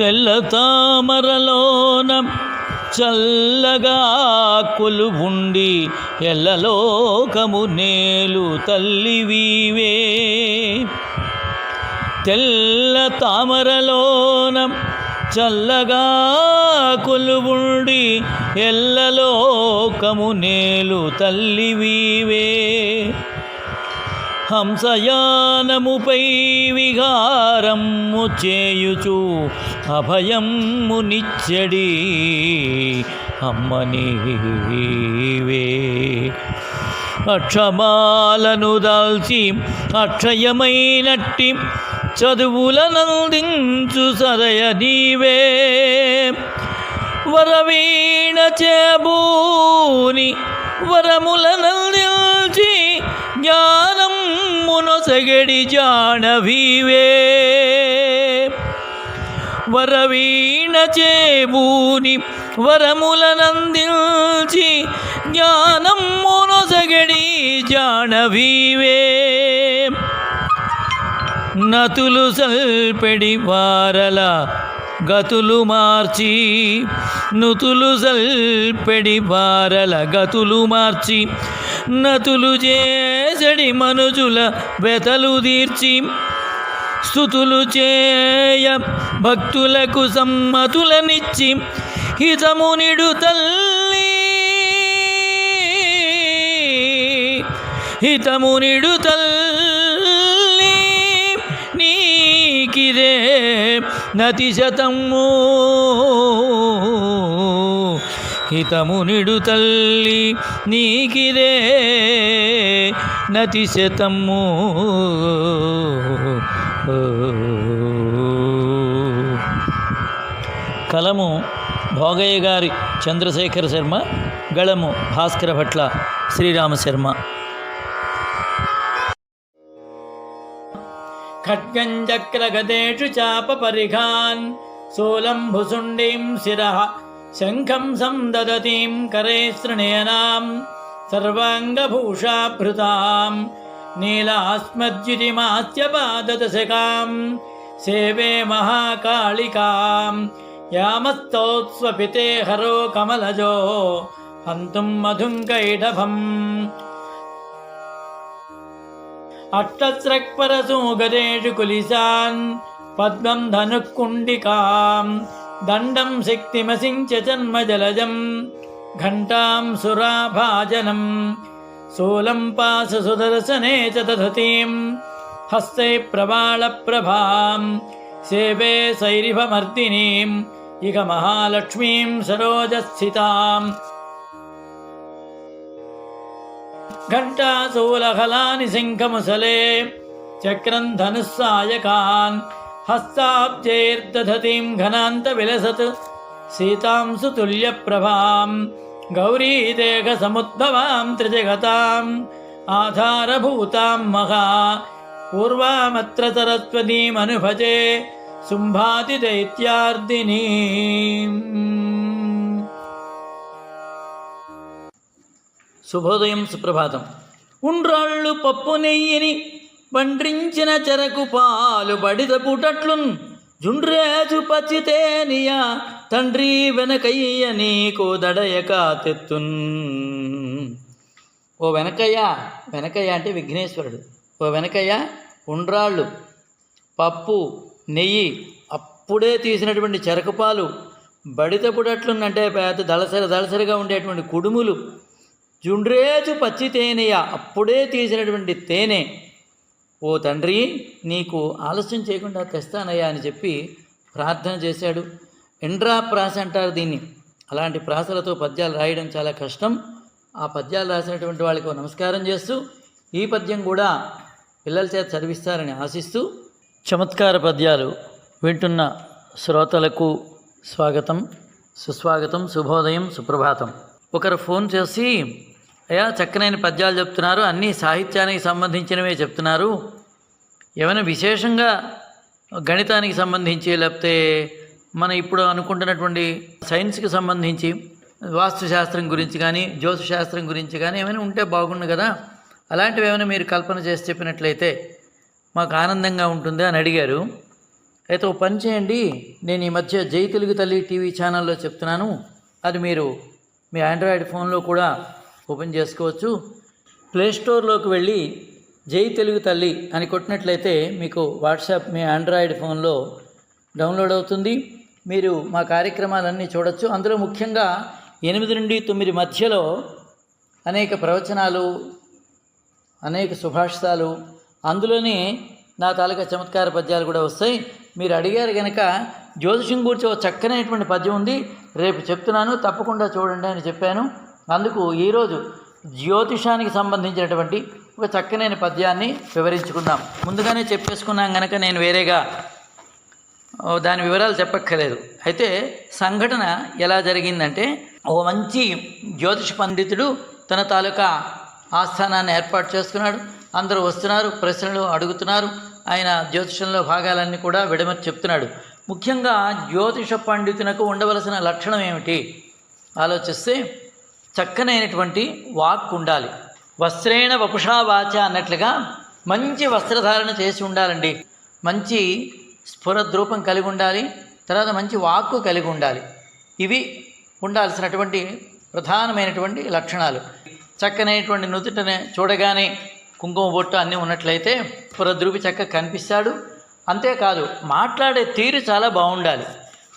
తెల్ల తామరలోన చల్లగా కొలువుండి ఎల్లలోకము నేలు తల్లివీవే. తెల్ల తామరలోన చల్లగా కొలువుండి ఎల్లలోకము నేలు తల్లివీవే. హంసయానముపై విహారము చేయుచు అభయము నిచ్చడి అమ్మనీవే అక్షమాలను దాల్చి అక్షయమైనట్టి చదువులనందించు సరయ నీవే. వరవీణ చేబూని వరములనందించి జ్ఞానం మునొసగడి జానవీవే. వరవీణ చేబూని వరములనందించి జ్ఞానం మునొసగడి జానవీవే. నతులు సల్పెడి వారల గతులు మార్చి నుతులు సల్పెడి వారల గతులు మార్చి నతులు చేసడి మనుజుల వెతలు తీర్చి స్థుతులు చేయ భక్తులకు సమ్మతులనిచ్చి హితమునిడు తల్లి. హితమునిడు తల్లి నీకిదే నతిశతము. హితమునిడు తల్లి నీకిదే నతిశతము. కలము భోగయ్య గారి చంద్రశేఖర శర్మ గళము భాస్కర భట్ల శ్రీరామ శర్మ. ఖడ్గం చక్రగదేషు చాప పరిఘాన్ సోలంభుసుండీం శిర శంఖం సందదతీం కరే శృణేనాం సర్వాంగభూషాభృతాం. నీలాస్మద్యుతిమాస్యపాదదశకాం సేవే మహాకాళికాం యామస్తోత్స్వపితే హరో కమలజో హంతుం మధుంకైడభం అష్టస్రక్పరసో గదేషు కులిశాన్ పద్మం ధనుక్కుండికాం దండం శక్తిమసించ జన్మజలజం ఘంటాం సురాభాజనం सोलम्पास सुदर्शने च दधतीं हस्ते प्रबालप्रभां सेवे सैरिभमर्दिनीम् इह महालक्ष्मीं सरोजस्थिताम् घण्टासूलहलानि सिंहमुसले चक्रन् धनुः सायकान् हस्ताब्जैर्दधतीं घनान्तविलसत् सीतां सुतुल्यप्रभाम् गौरीदेहसमुद्भवां त्रिजगताम् आधारभूतां महा पूर्वामत्र सरस्वतीमनुभजे शुम्भातिदैत्यार्दिनीम् శుభోదయం సుప్రభాతం ఉండ్రాళ్ళు పప్పు నెయ్యిని పండ్రించిన చెరకు పాలు బడిద పుటట్లున్ జుండ్రేజు పచ్చితేనియ తండ్రి వెనకయ్య నీకు దడయక తెత్తున్ ఓ వెనకయ్య వెనకయ్య అంటే విఘ్నేశ్వరుడు. ఓ వెనకయ్య ఉండ్రాళ్ళు పప్పు నెయ్యి అప్పుడే తీసినటువంటి చెరకపాలు పాలు బడిత పెద్ద దళసరి దళసరిగా ఉండేటువంటి కుడుములు జుండ్రేజు పచ్చి తేనెయ అప్పుడే తీసినటువంటి తేనె. ఓ తండ్రి నీకు ఆలస్యం చేయకుండా తెస్తానయ్యా అని చెప్పి ప్రార్థన చేశాడు. ఎండ్రా ప్రాస అంటారు దీన్ని. అలాంటి ప్రాసలతో పద్యాలు రాయడం చాలా కష్టం. ఆ పద్యాలు రాసినటువంటి వాళ్ళకు నమస్కారం చేస్తూ ఈ పద్యం కూడా పిల్లల చేత చదివిస్తారని ఆశిస్తూ చమత్కార పద్యాలు వింటున్న శ్రోతలకు స్వాగతం సుస్వాగతం శుభోదయం సుప్రభాతం. ఒకరు ఫోన్ చేసి అయ్యా చక్కనైన పద్యాలు చెప్తున్నారు. అన్నీ సాహిత్యానికి సంబంధించినవే చెప్తున్నారు. ఏమైనా విశేషంగా గణితానికి సంబంధించి లేకపోతే మన ఇప్పుడు అనుకుంటున్నటువంటి సైన్స్కి సంబంధించి వాస్తుశాస్త్రం గురించి కానీ జ్యోతిశాస్త్రం గురించి కానీ ఏమైనా ఉంటే బాగుండు కదా. అలాంటివి ఏమైనా మీరు కల్పన చేసి చెప్పినట్లయితే మాకు ఆనందంగా ఉంటుంది అని అడిగారు. అయితే ఓ పని చేయండి. నేను ఈ మధ్య జై తెలుగు తల్లి టీవీ ఛానల్లో చెప్తున్నాను. అది మీరు మీ ఆండ్రాయిడ్ ఫోన్లో కూడా ఓపెన్ చేసుకోవచ్చు. ప్లే స్టోర్లోకి వెళ్ళి జై తెలుగు తల్లి అని కొట్టినట్లయితే మీకు వాట్సాప్ మీ ఆండ్రాయిడ్ ఫోన్లో డౌన్లోడ్ అవుతుంది. మీరు మా కార్యక్రమాలన్నీ చూడొచ్చు. అందులో ముఖ్యంగా ఎనిమిది నుండి తొమ్మిది మధ్యలో అనేక ప్రవచనాలు అనేక సుభాషితాలు అందులోనే నా తాలూకా చమత్కార పద్యాలు కూడా వస్తాయి. మీరు అడిగారు కనుక జ్యోతిషం గురించి ఒక చక్కనైనటువంటి పద్యం ఉంది. రేపు చెప్తున్నాను తప్పకుండా చూడండి అని చెప్పాను. అందుకు ఈరోజు జ్యోతిషానికి సంబంధించినటువంటి ఒక చక్కనైన పద్యాన్ని వివరించుకుందాం. ముందుగానే చెప్పేసుకున్నాం కనుక నేను వేరేగా దాని వివరాలు చెప్పక్కర్లేదు. అయితే సంఘటన ఎలా జరిగిందంటే ఓ మంచి జ్యోతిష పండితుడు తన తాలూకా ఆస్థానాన్ని ఏర్పాటు చేసుకున్నాడు. అందరూ వస్తున్నారు ప్రశ్నలు అడుగుతున్నారు. ఆయన జ్యోతిషంలో భాగాలన్నీ కూడా విడమర్చి చెప్తున్నాడు. ముఖ్యంగా జ్యోతిష పండితునకు ఉండవలసిన లక్షణం ఏమిటి? ఆలోచిస్తే చక్కనైనటువంటి వాక్ ఉండాలి. వస్త్రేణ వపుషా వాచ అన్నట్లుగా మంచి వస్త్రధారణ చేసి ఉండాలండి. మంచి స్ఫురద్రూపం కలిగి ఉండాలి తర్వాత మంచి వాక్కు కలిగి ఉండాలి. ఇవి ఉండాల్సినటువంటి ప్రధానమైనటువంటి లక్షణాలు. చక్కనైనటువంటి నుదుటనే చూడగానే కుంకుమ బొట్టు అన్నీ ఉన్నట్లయితే స్ఫురద్రూపి చక్క కనిపిస్తాడు. అంతేకాదు మాట్లాడే తీరు చాలా బాగుండాలి.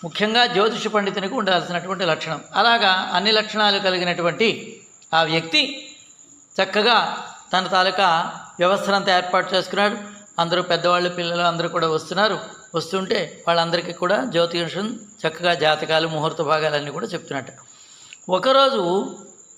ముఖ్యంగా జ్యోతిష పండితునికి ఉండాల్సినటువంటి లక్షణం. అలాగా అన్ని లక్షణాలు కలిగినటువంటి ఆ వ్యక్తి చక్కగా తన తాలూకా వ్యవస్థనంతా ఏర్పాటు చేసుకున్నాడు. అందరూ పెద్దవాళ్ళు పిల్లలు అందరూ కూడా వస్తున్నారు. వస్తుంటే వాళ్ళందరికీ కూడా జ్యోతిషం చక్కగా జాతకాలు ముహూర్త భాగాలన్నీ కూడా చెప్తున్నట్టు. ఒకరోజు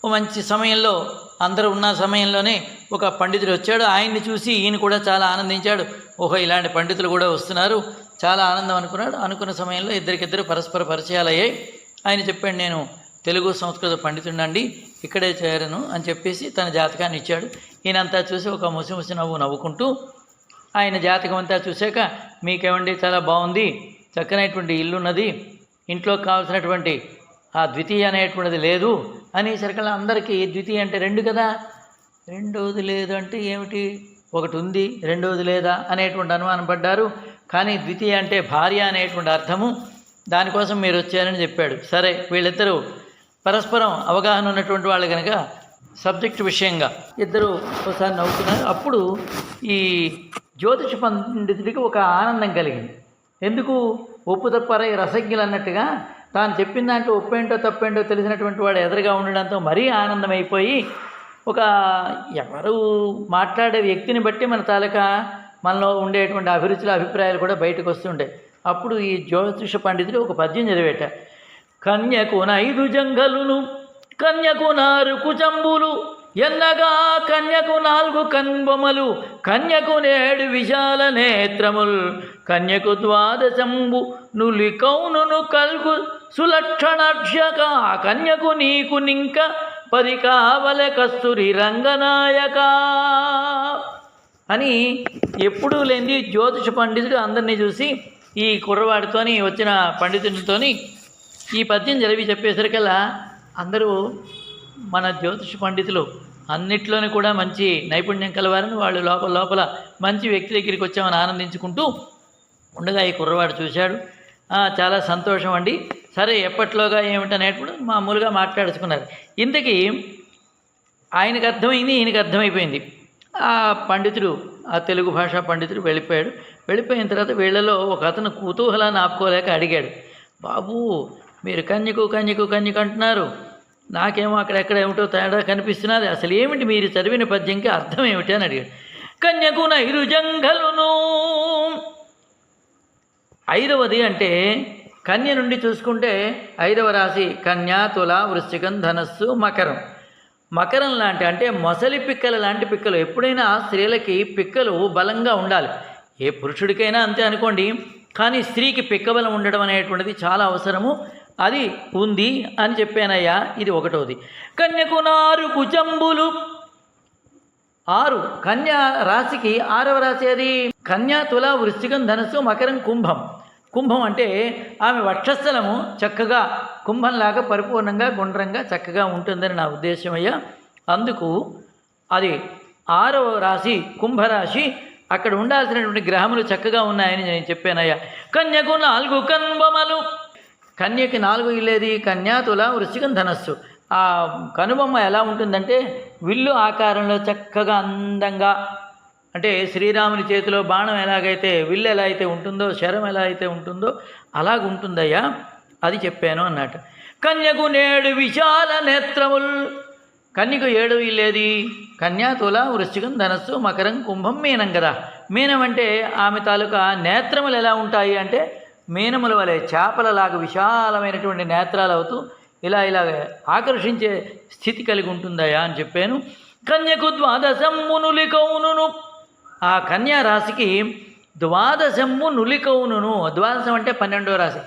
మంచి సమయంలో అందరూ ఉన్న సమయంలోనే ఒక పండితుడు వచ్చాడు. ఆయన్ని చూసి ఈయన కూడా చాలా ఆనందించాడు. ఓహో ఇలాంటి పండితులు కూడా వస్తున్నారు. చాలా ఆనందం అనుకున్నాడు. అనుకున్న సమయంలో ఇద్దరికిద్దరు పరస్పర పరిచయాలు అయ్యాయి ఆయన చెప్పాడు నేను తెలుగు సంస్కృత పండితుండండి ఇక్కడే చేరను అని చెప్పేసి తన జాతకాన్ని ఇచ్చాడు. ఈయనంతా చూసి ఒక ముసి ముసి నవ్వు నవ్వుకుంటూ ఆయన జాతకం అంతా చూశాక మీకేమండి? చాలా బాగుంది. చక్కనైనటువంటి ఇల్లు ఉన్నది ఇంట్లో కావాల్సినటువంటి ఆ ద్వితీయ అనేటువంటిది లేదు అనేసరికల్లా అందరికీ ద్వితీయ అంటే రెండు కదా? రెండవది లేదు అంటే ఏమిటి? ఒకటి ఉంది రెండవది లేదా అనేటువంటి అనుమానం పడ్డారు. కానీ ద్వితీయ అంటే భార్య అనేటువంటి అర్థము. దానికోసం మీరు వచ్చారని చెప్పాడు. సరే వీళ్ళిద్దరూ పరస్పరం అవగాహన ఉన్నటువంటి వాళ్ళు కనుక సబ్జెక్ట్ విషయంగా ఇద్దరు ఒకసారి నవ్వుతున్నారు. అప్పుడు ఈ జ్యోతిష పండితుడికి ఒక ఆనందం కలిగింది. ఎందుకు? ఒప్పు తప్పరై రసజ్ఞులు అన్నట్టుగా? తాను చెప్పిన దాంట్లో ఒప్పేంటో తప్పేంటో తెలిసినటువంటి వాడు ఎదురుగా ఉండడంతో మరీ ఆనందమైపోయి ఒక ఎవరు మాట్లాడే వ్యక్తిని బట్టి మన తాలూకా మనలో ఉండేటువంటి అభిరుచుల అభిప్రాయాలు కూడా బయటకు వస్తుంటాయి. అప్పుడు ఈ జ్యోతిష పండితుడు ఒక పద్యం చదివేట. కన్యకు నైదు జంగలును కన్యకు నారు కుచంబులు ఎన్నగా కన్యకు నాలుగు కన్బొమలు కన్యకు నేడు విశాల నేత్రముల్. కన్యకు ద్వాదశంబు నులి కౌనును కల్గు సులక్షణాక్షక కన్యకు నీకు నింక పది కావల కస్తూరి రంగనాయక. అని ఎప్పుడూ లేని జ్యోతిష పండితుడు అందరినీ చూసి ఈ కుర్రవాడితోని వచ్చిన పండితుడితోని ఈ పద్యం చదివి చెప్పేసరికల్లా అందరూ మన జ్యోతిష పండితులు అన్నిట్లోనే కూడా మంచి నైపుణ్యం కలవారని వాళ్ళు లోపల లోపల మంచి వ్యక్తి దగ్గరికి వచ్చామని ఆనందించుకుంటూ ఉండగా ఈ కుర్రవాడు చూశాడు. చాలా సంతోషం అండి. సరే ఎప్పట్లోగా ఏమిటనేటప్పుడు మామూలుగా మాట్లాడుచుకున్నారు. ఇంతకీ ఆయనకు అర్థమైంది ఈయనకు అర్థమైపోయింది. ఆ పండితుడు ఆ తెలుగు భాషా పండితుడు వెళ్ళిపోయాడు. వెళ్ళిపోయిన తర్వాత వీళ్ళలో ఒక అతను కుతూహలాన్ని ఆపుకోలేక అడిగాడు బాబు మీరు కన్యకు కన్యకు కన్యకు అంటున్నారు. నాకేమో అక్కడెక్కడ ఏమిటో తేడా కనిపిస్తున్నది. అసలు ఏమిటి మీరు చదివిన పద్యంకి అర్థం ఏమిటి అని అడిగాడు. కన్యకు నైరు జంఘలును. ఐదవది అంటే కన్య నుండి చూసుకుంటే ఐదవ రాశి కన్య తుల వృశ్చికం ధనస్సు మకరం. మకరం లాంటి అంటే మొసలి పిక్కల లాంటి పిక్కలు. ఎప్పుడైనా స్త్రీలకి పిక్కలు బలంగా ఉండాలి. ఏ పురుషుడికైనా అంతే అనుకోండి. కానీ స్త్రీకి పిక్క బలం ఉండడం అనేటువంటిది చాలా అవసరము. అది ఉంది అని చెప్పానయ్యా ఇది ఒకటోది. కన్యకు నారు కుచంబులు ఆరు కన్యా రాశికి ఆరవ రాశి అది? కన్యా తుల వృశ్చికం ధనస్సు మకరం కుంభం. కుంభం అంటే ఆమె వక్షస్థలము చక్కగా కుంభంలాగా పరిపూర్ణంగా గుండ్రంగా చక్కగా ఉంటుందని నా ఉద్దేశం అయ్యా అందుకు అది ఆరవ రాశి కుంభరాశి అక్కడ ఉండాల్సినటువంటి గ్రహములు చక్కగా ఉన్నాయని నేను చెప్పానయ్యా. కన్యకు నాలుగు కన్బొమలు కన్యకి నాలుగు ఇల్లేది కన్యాతుల వృశ్చికం ధనస్సు. ఆ కనుబొమ్మ ఎలా ఉంటుందంటే విల్లు ఆకారంలో చక్కగా అందంగా అంటే శ్రీరాముని చేతిలో బాణం ఎలాగైతే విల్లు ఎలా అయితే ఉంటుందో శరం ఎలా అయితే ఉంటుందో అలాగ ఉంటుందయ్యా అది చెప్పాను అన్నట్టు. కన్యకు నేడు విశాల నేత్రముల్. కన్యకు ఏడు ఇల్లేది కన్యా తుల వృశ్చికం ధనస్సు మకరం కుంభం మీనం కదా. మీనం అంటే ఆమె తాలూకా నేత్రములు ఎలా ఉంటాయి అంటే మీనముల వలె చేపలలాగా విశాలమైనటువంటి నేత్రాలు అవుతూ ఇలా ఇలా ఆకర్షించే స్థితి కలిగి ఉంటుందయా అని చెప్పాను. కన్యకు ద్వాదశమ్ము ఆ కన్యా రాశికి ద్వాదశమ్ము నులికౌనును ద్వాదశం అంటే పన్నెండో రాశి.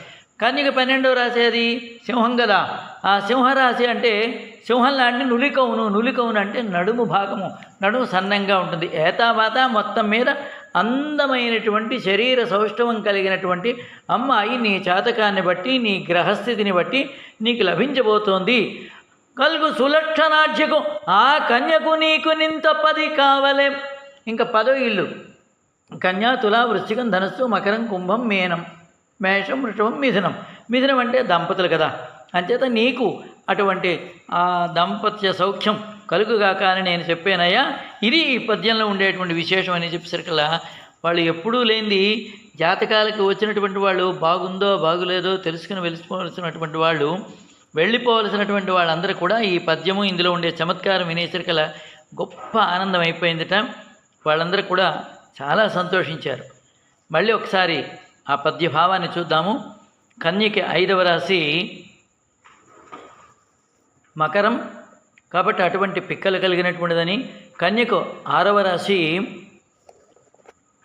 కన్యక పన్నెండవ రాశి అది? సింహం కదా. ఆ సింహరాశి అంటే సింహం లాంటి నులికవును నులికవును అంటే నడుము భాగము నడుము సన్నంగా ఉంటుంది. ఏతావాత మొత్తం మీద అందమైనటువంటి శరీర సౌష్ఠవం కలిగినటువంటి అమ్మాయి నీ జాతకాన్ని బట్టి నీ గ్రహస్థితిని బట్టి నీకు లభించబోతోంది. కలుగు సులక్షణాఢ్యకు ఆ కన్యకు నీకు నింత పది కావలే. ఇంకా పదో ఇల్లు. కన్యా తులా వృశ్చికం ధనస్సు మకరం కుంభం మేనం. మేషం వృషభం మిథునం. మిథునం అంటే దంపతులు కదా. అంచేత నీకు అటువంటి ఆ దంపత్య సౌఖ్యం కలుగుగాక అని నేను చెప్పానయ్యా. ఇది ఈ పద్యంలో ఉండేటువంటి విశేషం అని చెప్పేసరికల్లా వాళ్ళు ఎప్పుడూ లేనిది జాతకాలకు వచ్చినటువంటి వాళ్ళు బాగుందో బాగులేదో తెలుసుకుని వెలిసిపోవలసినటువంటి వాళ్ళు వెళ్ళిపోవలసినటువంటి వాళ్ళందరూ కూడా ఈ పద్యము ఇందులో ఉండే చమత్కారం వినేసరికల గొప్ప ఆనందం అయిపోయిందట. వాళ్ళందరూ కూడా చాలా సంతోషించారు. మళ్ళీ ఒకసారి ఆ పద్యభావాన్ని చూద్దాము. కన్యకి ఐదవ రాశి మకరం. కాబట్టి అటువంటి పిక్కలు కలిగినటువంటిదని కన్యకు ఆరవ రాశి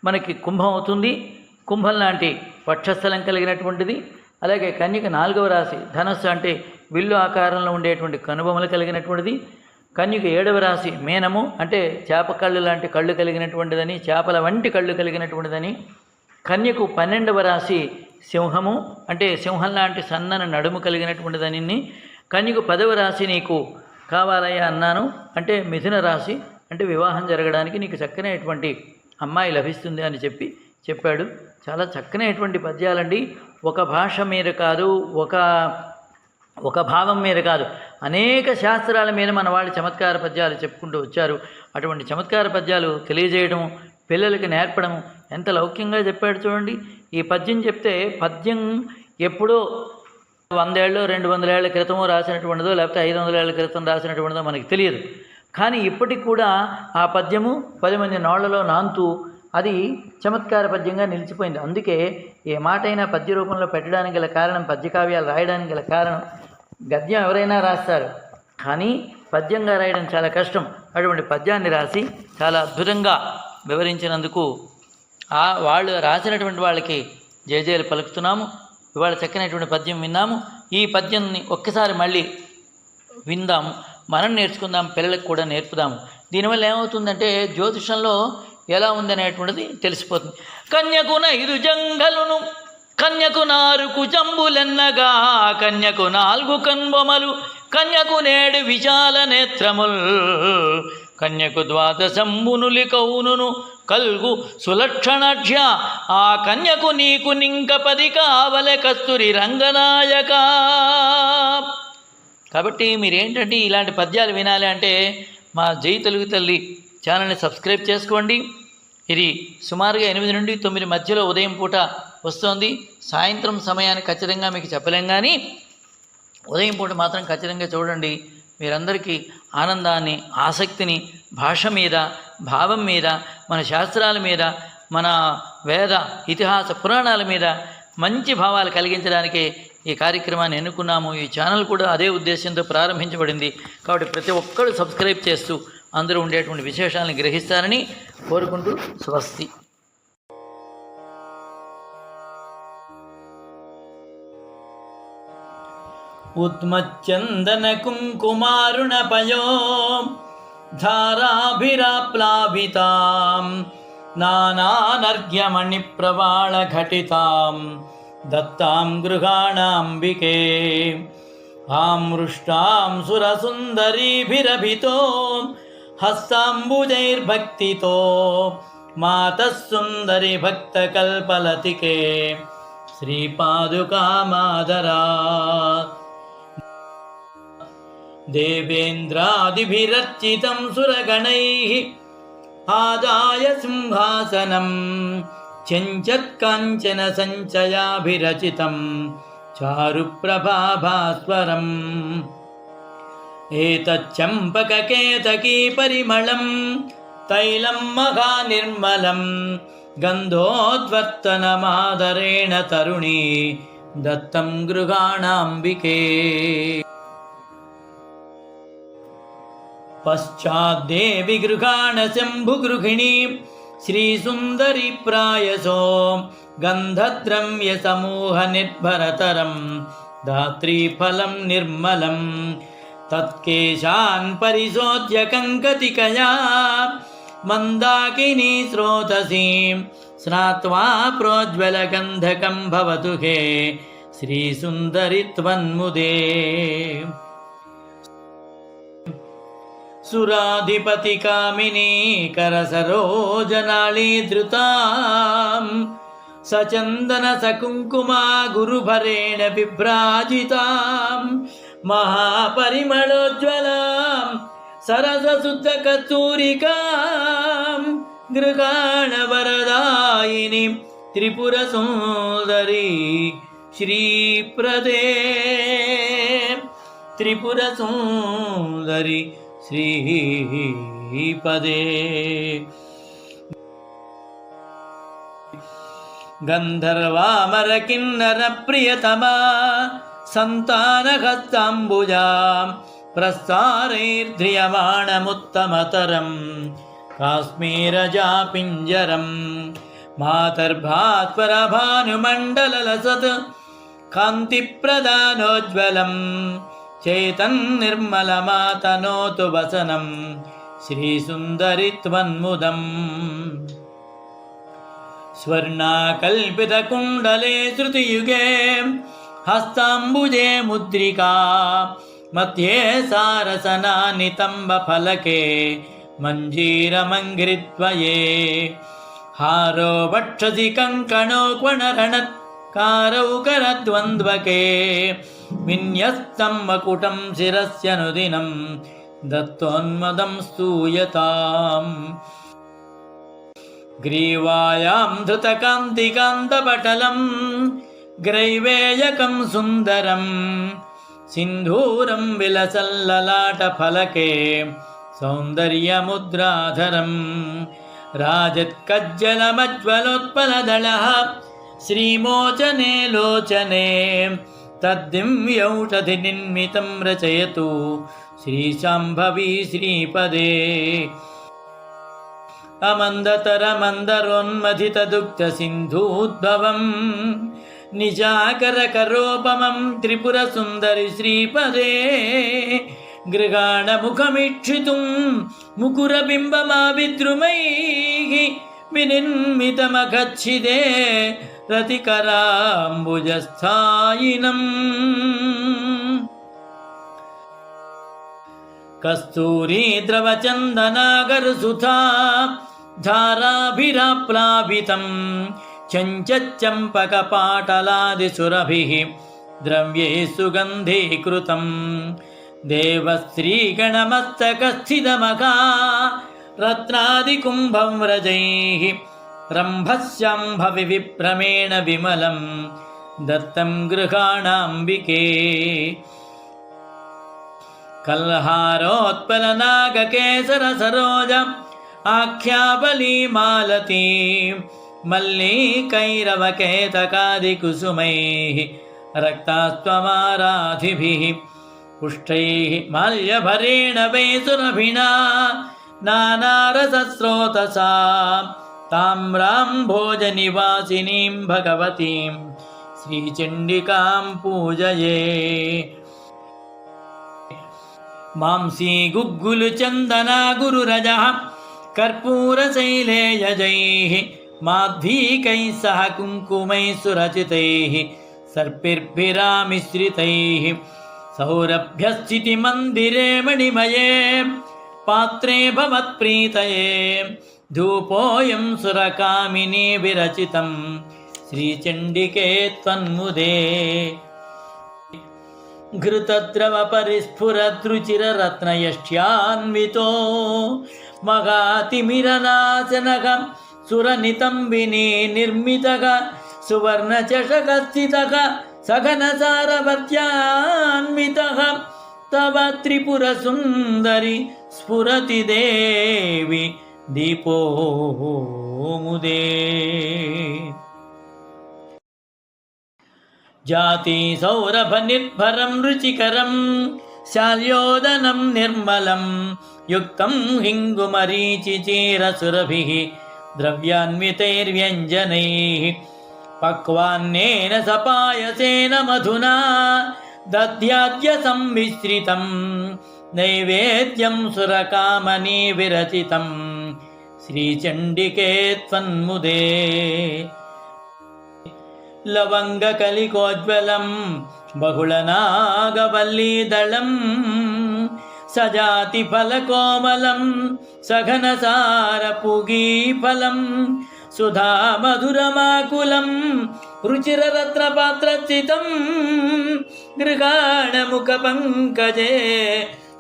మనకి కుంభం అవుతుంది. కుంభం లాంటి వక్షస్థలం కలిగినటువంటిది. అలాగే కన్యక నాలుగవ రాశి ధనస్సు అంటే విల్లు ఆకారంలో ఉండేటువంటి కనుబొమలు కలిగినటువంటిది. కన్యక ఏడవ రాశి మేనము అంటే చేప కళ్ళు లాంటి కళ్ళు కలిగినటువంటిదని చేపల వంటి కళ్ళు కలిగినటువంటిదని కన్యకు పన్నెండవ రాశి సింహము అంటే సింహం లాంటి సన్నన నడుము కలిగినటువంటి దానిని కన్యకు పదవ రాశి నీకు కావాలయ్యా అన్నాను. అంటే మిథున రాశి అంటే వివాహం జరగడానికి నీకు చక్కనైనటువంటి అమ్మాయి లభిస్తుంది అని చెప్పి చెప్పాడు. చాలా చక్కనైనటువంటి పద్యాలండి. ఒక భాష మీద కాదు ఒక ఒక భావం మీద కాదు. అనేక శాస్త్రాల మీద మన వాళ్ళు చమత్కార పద్యాలు చెప్పుకుంటూ వచ్చారు. అటువంటి చమత్కార పద్యాలు తెలియజేయడం పిల్లలకి నేర్పడం. ఎంత లౌక్యంగా చెప్పాడు చూడండి. ఈ పద్యం చెప్తే పద్యం ఎప్పుడో వందేళ్ళు రెండు వందల ఏళ్ళ క్రితమో రాసినటువంటిదో లేకపోతే ఐదు వందల ఏళ్ళ క్రితం రాసినటువంటిదో మనకి తెలియదు. కానీ ఇప్పటికి కూడా ఆ పద్యము పది మంది నోళ్ళలో నాంతూ అది చమత్కార పద్యంగా నిలిచిపోయింది. అందుకే ఏ మాటైనా పద్య రూపంలో పెట్టడానికి గల కారణం పద్యకావ్యాలు రాయడానికి గల కారణం గద్యం ఎవరైనా రాస్తారు. కానీ పద్యంగా రాయడం చాలా కష్టం. అటువంటి పద్యాన్ని రాసి చాలా అద్భుతంగా వివరించినందుకు ఆ వాళ్ళు రాసినటువంటి వాళ్ళకి జయజయలు పలుకుతున్నాము. ఇవాళ చక్కనటువంటి పద్యం విన్నాము. ఈ పద్యంని ఒక్కసారి మళ్ళీ విందాము. మనం నేర్చుకుందాం పిల్లలకు కూడా నేర్పుదాము. దీనివల్ల ఏమవుతుందంటే జ్యోతిషంలో ఎలా ఉందనేటువంటిది తెలిసిపోతుంది. కన్యకు నైదు జంగలును కన్యకు నారుకు జంబులెన్నగా కన్యకు నాలుగు కన్బొమలు కన్యకు నేడు విశాల నేత్రముల్. కన్యకు ద్వాదశంబునులి కౌనును కల్గు సులక్షణాఢ్య ఆ కన్యకు నీకు నింకపది కావలె కస్తూరి రంగనాయక. కాబట్టి మీరేంటంటే ఇలాంటి పద్యాలు వినాలి అంటే మా జై తెలుగు తల్లి ఛానల్ని సబ్స్క్రైబ్ చేసుకోండి. ఇది సుమారుగా ఎనిమిది నుండి తొమ్మిది మధ్యలో ఉదయం పూట వస్తోంది. సాయంత్రం సమయాన్ని ఖచ్చితంగా మీకు చెప్పలేం కానీ ఉదయం పూట మాత్రం ఖచ్చితంగా చూడండి. మీరందరికీ ఆనందాన్ని ఆసక్తిని భాష మీద భావం మీద మన శాస్త్రాల మీద మన వేద ఇతిహాస పురాణాల మీద మంచి భావాలు కలిగించడానికే ఈ కార్యక్రమాన్ని ఎన్నుకున్నాము. ఈ ఛానల్ కూడా అదే ఉద్దేశంతో ప్రారంభించబడింది. కాబట్టి ప్రతి ఒక్కరు సబ్స్క్రైబ్ చేస్తూ అందరూ ఉండేటువంటి విశేషాలను గ్రహిస్తారని కోరుకుంటూ స్వస్తి. ఉత్మచ్చందనకుంకుమారుణపయో ధారాభిరాప్లావితాం నానానర్ఘ్యమణిప్రవాళఘటితాం దత్తాం గృహాణాంబికే. ఆమృష్టాం సురసుందరీభిరభితో హస్తాంబుజైర్భక్తితో మాతः సుందరి భక్తకల్పలతికే శ్రీపాదుకామాదరా देवेन्द्रादिभिरर्चितं सुरगणैः आदाय सिंहासनं चञ्चत्काञ्चनसञ्चयाभिरचितं चारुप्रभाभास्वरम् एतच्चम्पककेतकी परिमलं तैलं महानिर्मलं गन्धोद्वर्तनमादरेण तरुणी दत्तं गृहाणाम्बिके पश्चाद्देवि गृहाणशम्भुगृहिणी श्रीसुन्दरि प्रायसो गन्धद्रव्यसमूहनिर्भरतरं धात्रीफलं निर्मलम्। तत्केशान् परिशोध्य कङ्कतिकया मन्दाकिनी स्रोतसीं, स्नात्वा प्रोज्वलगन्धकं भवतु हे श्रीसुन्दरि त्वन्मुदे सुराधिपतिकामिनी करसरोजनाळी धृताम् सचन्दनसकुङ्कुमा गुरुभरेण बिभ्राजिताम् महापरिमलोज्ज्वलाम् सरसशुद्धकस्तूरिकाम् गृगाणवरदायिनीं त्रिपुरसुन्दरी श्रीप्रदे त्रिपुरसुन्दरि श्रीपदे गन्धर्वामरकिन्नरप्रियतमा सन्तानहस्ताम्बुजां प्रस्तारैर्ध्रियमाणमुत्तमतरं काश्मीरजापिञ्जरं मातर्भास्वरभानुमण्डललसत् कान्तिप्रदानोज्ज्वलम् चेतन्निर्मलमातनोतु वसनं श्रीसुन्दरि त्वन्मुदम् स्वर्णाकल्पितकुण्डले श्रुतियुगे हस्ताम्बुजे मुद्रिका मध्ये सारसनानितम्बफलके मञ्जीरमङ्घ्रिद्वये हारो वक्षसि कङ्कणो क्वणरणत् कारौ करद्वन्द्वके విన్యస్తం మకుటం శిరస్యనుదినం దత్తోన్మదం స్తూయతాం గ్రీవాయాం ధృతకాంతికాంతపటలం గ్రైవేయకం సుందరం సింధూరం విలసల్లలాటఫలకే సౌందర్యముద్రాధరం రాజత్కజ్జలమజ్వలోత్పలదళ శ్రీమోచనే లోచనే तद्दिव्यौषधिनिर्मितं रचयतु श्रीशाम्भवी श्रीपदे अमन्दतरमन्दरोन्मथितदुग्धसिन्धूद्भवम् निजाकरकरोपमं त्रिपुरसुन्दरि श्रीपदे गृगाणमुखमीक्षितुं मुकुरबिम्बमाविद्रुमैः विनिर्मितमगच्छिदे రతికరాంబుజస్థాయినం. కస్తూరీ ద్రవచందనాగరుసుధా ధారాభిరాప్లావితం చంచంపకపాటలాదిసురభి ద్రవ్యే సుగంధీకృతం. దేవశ్రీగణమస్తకస్థితమకా రత్నాదికుంభం వ్రజై. देवस्त्रीगणमस्तकस्थितमघा रत्नादिकुम्भं व्रजैः रम्भस्याम्भविविभ्रमेण विमलं दत्तं गृहाणाम्बिके कल्हारोत्पलनागकेसरसरोज आख्याबलीमालती मल्लीकैरवकेतकादिकुसुमैः रक्तास्त्वमाराधिभिः पुष्टैः माल्यभरेण वैसुरभिणा नानारसस्रोतसा ताम्रां भोजनिवासिनीं भगवतीं श्रीचण्डिकां पूजये मांसी गुग्गुलुचन्दना गुरुरजः कर्पूरशैले यजैः माध्वीकैः सह कुङ्कुमैः सुरचितैः सर्पिर्भिरामिश्रितैः सौरभ्यस्थितिमन्दिरे मणिमये पात्रे भवत्प्रीतये ధూపోయం సురకామినీ విరచితం శ్రీచండికే త్వన్ముదే घृतद्रवपरिस्फुरद्रुचिररत्नयष्ट्यान्वितो मगातिमिरनाशनः सुरनितम्बिनी निर्मितः सुवर्णचषकस्थितः सघनसारभर्त्यान्वितः तव त्रिपुरसुन्दरि स्फुरति देवि దీపోముదే జాతి సౌరభ నిర్భరం రుచికరం శాల్యోదనం నిర్మలం యుక్తం హింగుమరీచిచీరసురభి ద్రవ్యాన్వితైర్వ్యంజనై. పక్వాన్నేన సపాయసేన మధునా దధ్యాద్య సంమిశ్రితం నైవేద్యం సురకామనీ విరచితం. శ్రీచండికే త్వన్ముదే లవంగకలికోజ్వలం బహుళనాగవల్లీదళం సజాతిఫలకోమలం సఘనసారపుగీఫలం సుధామధురమాకులం రుచిరరత్నపాత్రచితం గృహాణముఖ పంకజే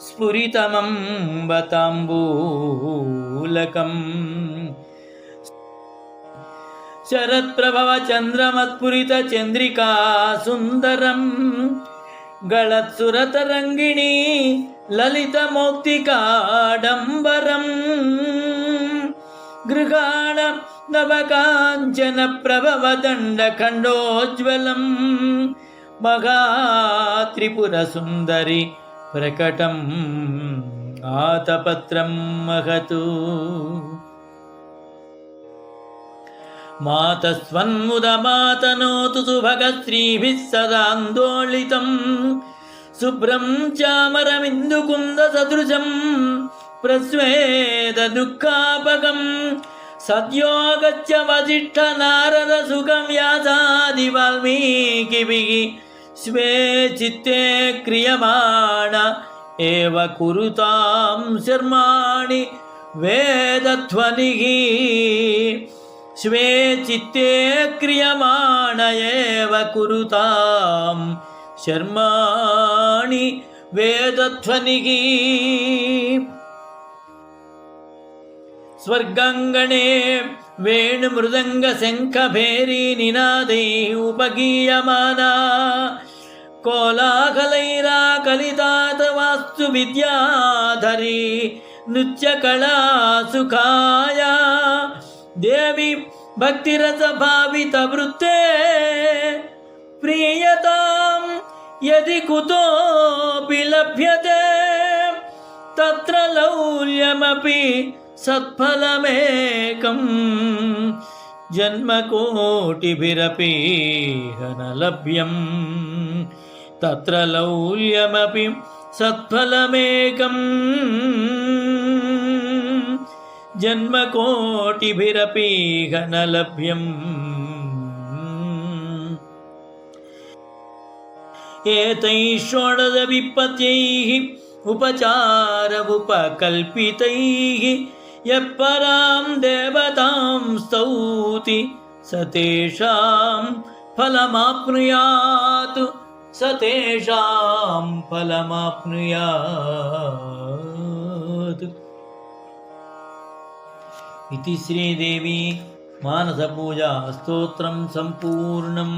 స్ఫురితమంబతాంబూలకం శరత్ప్రభవ చంద్రమత్పురిత చంద్రికా సుందరం. గళత్సురతరంగిణీ లలితమౌక్తికాడంబరం గృహాణ నవకాంచన ప్రభవదండఖండోజ్వలం మహాత్రిపురసుందరి ప్రకటం ఆతపత్రం మహతు मातस्वन्मुदमातनोतु सुभगस्त्रीभिः सदान्दोलितं शुभ्रं चामरमिन्दुकुन्दसदृशं प्रस्वेददुःखापकं सद्यो गच्छ वसिष्ठनारदसुखं व्यासादिवाल्मीकिभिः స్వే చిత్తే క్రియమాణ ఏవ కురుతాం శర్మాణి వేదధ్వని స్వే చిత్తే క్రియమాణ ఏవ కురుతాం శర్మాణి వేదధ్వని స్వర్గంగణే వేణుమృదంగ శంఖభేరీ నినాదై ఉపగీయమానా కోలాహలైరా కలితాత వాస్తు విద్యాధరి నృత్యకళా సుఖాయ దేవి భక్తిరస భావిత వృత్తే ప్రియతాం యది కుతోపి లభ్యతే. తత్ర లౌల్యమపి సత్ఫలమేకం. జన్మకోటిభిరపి హనలభ్యం तत्र लौल्यमपि सत्फलमेकम्। जन्मकोटिभिरपि घनलभ्यम् लभ्यम् एतैषोणदविपत्यैः उपचारमुपकल्पितैः परां देवतां स्तौति स तेषां फलमाप्नुयात्। स तेषां फलमाप्नुयात् इति श्रीदेवी मानसपूजा स्तोत्रं सम्पूर्णम्